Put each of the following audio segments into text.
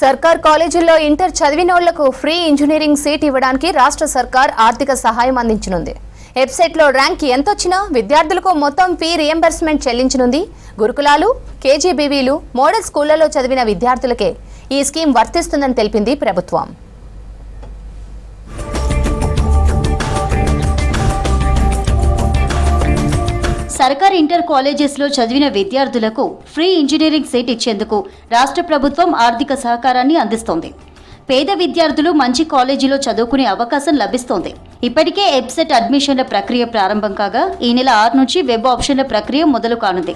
సర్కార్ కాలేజీల్లో ఇంటర్ చదివినోళ్ళకు ఫ్రీ ఇంజనీరింగ్ సీట్ ఇవ్వడానికి రాష్ట్ర సర్కార్ ఆర్థిక సహాయం అందించనుంది. వెబ్సైట్లో ర్యాంక్ ఎంతొచ్చినా విద్యార్థులకు మొత్తం ఫీ రియంబర్స్మెంట్ చెల్లించనుంది. గురుకులాలు కేజీబీవీలు మోడల్ స్కూళ్ళలో చదివిన విద్యార్థులకే ఈ స్కీమ్ వర్తిస్తుందని తెలిపింది ప్రభుత్వం. సర్కార్ ఇంటర్ కాలేజెస్లో చదివిన విద్యార్థులకు ఫ్రీ ఇంజనీరింగ్ సీట్ ఇచ్చేందుకు రాష్ట్ర ప్రభుత్వం ఆర్థిక సహకారాన్ని అందిస్తోంది. పేద విద్యార్థులు మంచి కాలేజీలో చదువుకునే అవకాశం లభిస్తోంది. ఇప్పటికే వెబ్సైట్ అడ్మిషన్ల ప్రక్రియ ప్రారంభం కాగా ఈ నెల ఆరు నుంచి వెబ్ ఆప్షన్ల ప్రక్రియ మొదలు కానుంది.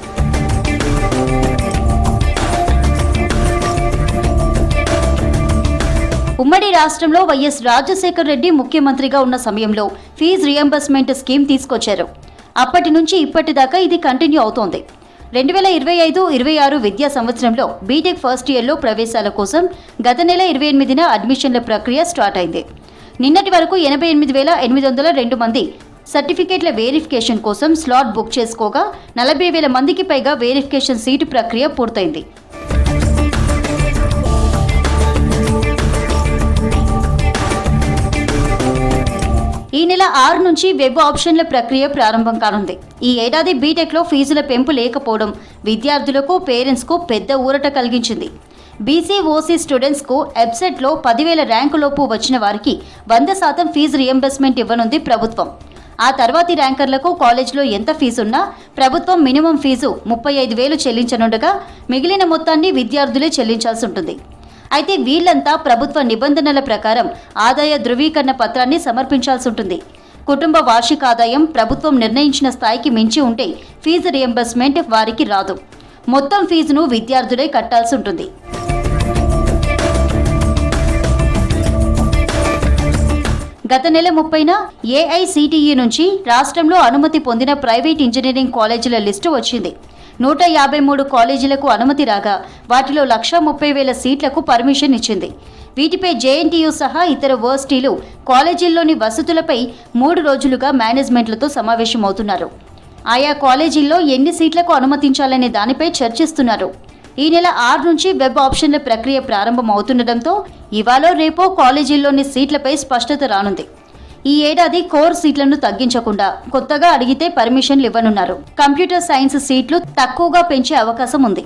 ఉమ్మడి రాష్ట్రంలో వైఎస్ రాజశేఖర్ రెడ్డి ముఖ్యమంత్రిగా ఉన్న సమయంలో ఫీజు రియంబర్స్మెంట్ స్కీమ్ తీసుకొచ్చారు. అప్పటి నుంచి ఇప్పటిదాకా ఇది కంటిన్యూ అవుతోంది. రెండు వేల ఇరవై ఐదు ఇరవై ఆరు విద్యా సంవత్సరంలో బీటెక్ ఫస్ట్ ఇయర్లో ప్రవేశాల కోసం గత నెల ఇరవై ఎనిమిదిన అడ్మిషన్ల ప్రక్రియ స్టార్ట్ అయింది. నిన్నటి వరకు ఎనభై ఎనిమిది వేల ఎనిమిది వందల రెండు మంది సర్టిఫికేట్ల వెరిఫికేషన్ కోసం స్లాట్ బుక్ చేసుకోగా నలభై వేల మందికి పైగా వెరిఫికేషన్ సీటు ప్రక్రియ పూర్తయింది. నెల ఆరు నుంచి వెబ్ ఆప్షన్ల ప్రక్రియ ప్రారంభం కానుంది ఈ ఏడాది బీటెక్లో ఫీజుల పెంపు లేకపోవడం విద్యార్థులకు పేరెంట్స్కు పెద్ద ఊరట కలిగించింది. బీసీ ఓసీ స్టూడెంట్స్కు వెబ్సైట్లో పదివేల ర్యాంకులోపు వచ్చిన వారికి వంద శాతం ఫీజు రియంబర్స్మెంట్ ఇవ్వనుంది ప్రభుత్వం. ఆ తర్వాతి ర్యాంకర్లకు కాలేజీలో ఎంత ఫీజున్నా ప్రభుత్వం మినిమం ఫీజు ముప్పై ఐదు వేలు చెల్లించనుండగా మిగిలిన మొత్తాన్ని విద్యార్థులే చెల్లించాల్సి ఉంటుంది. అయితే వీళ్ళంతా ప్రభుత్వ నిబంధనల ప్రకారం ఆదాయ ధృవీకరణ పత్రాన్ని సమర్పించాల్సి ఉంటుంది. కుటుంబ వార్షిక ఆదాయం ప్రభుత్వం నిర్ణయించిన స్థాయికి మించి ఉంటే ఫీజు రియంబర్స్మెంట్ వారికి రాదు. మొత్తం ఫీజును విద్యార్థులే కట్టాల్సి ఉంటుంది. గత నెల ముప్పైన ఏఐసిటిఈ నుంచి రాష్ట్రంలో అనుమతి పొందిన ప్రైవేట్ ఇంజనీరింగ్ కాలేజీల లిస్టు వచ్చింది. నూట యాభై మూడు కాలేజీలకు అనుమతి రాగా వాటిలో లక్ష ముప్పై వేల సీట్లకు పర్మిషన్ ఇచ్చింది. వీటిపై జేఎన్టీయూ సహా ఇతర వర్సిటీలు కాలేజీల్లోని వసతులపై మూడు రోజులుగా మేనేజ్మెంట్లతో సమావేశమవుతున్నారు. ఆయా కాలేజీల్లో ఎన్ని సీట్లకు అనుమతించాలనే దానిపై చర్చిస్తున్నారు. ఈ నెల ఆరు నుంచి వెబ్ ఆప్షన్ల ప్రక్రియ ప్రారంభమవుతుండటంతో ఇవాళ రేపో కాలేజీల్లోని సీట్లపై స్పష్టత రానుంది. ఈ ఏడాది కోర్ సీట్లను తగ్గించకుండా కొత్తగా అడిగితే పర్మిషన్లు ఇవ్వనున్నారు. కంప్యూటర్ సైన్స్ సీట్లు తక్కువగా పెంచే అవకాశం ఉంది.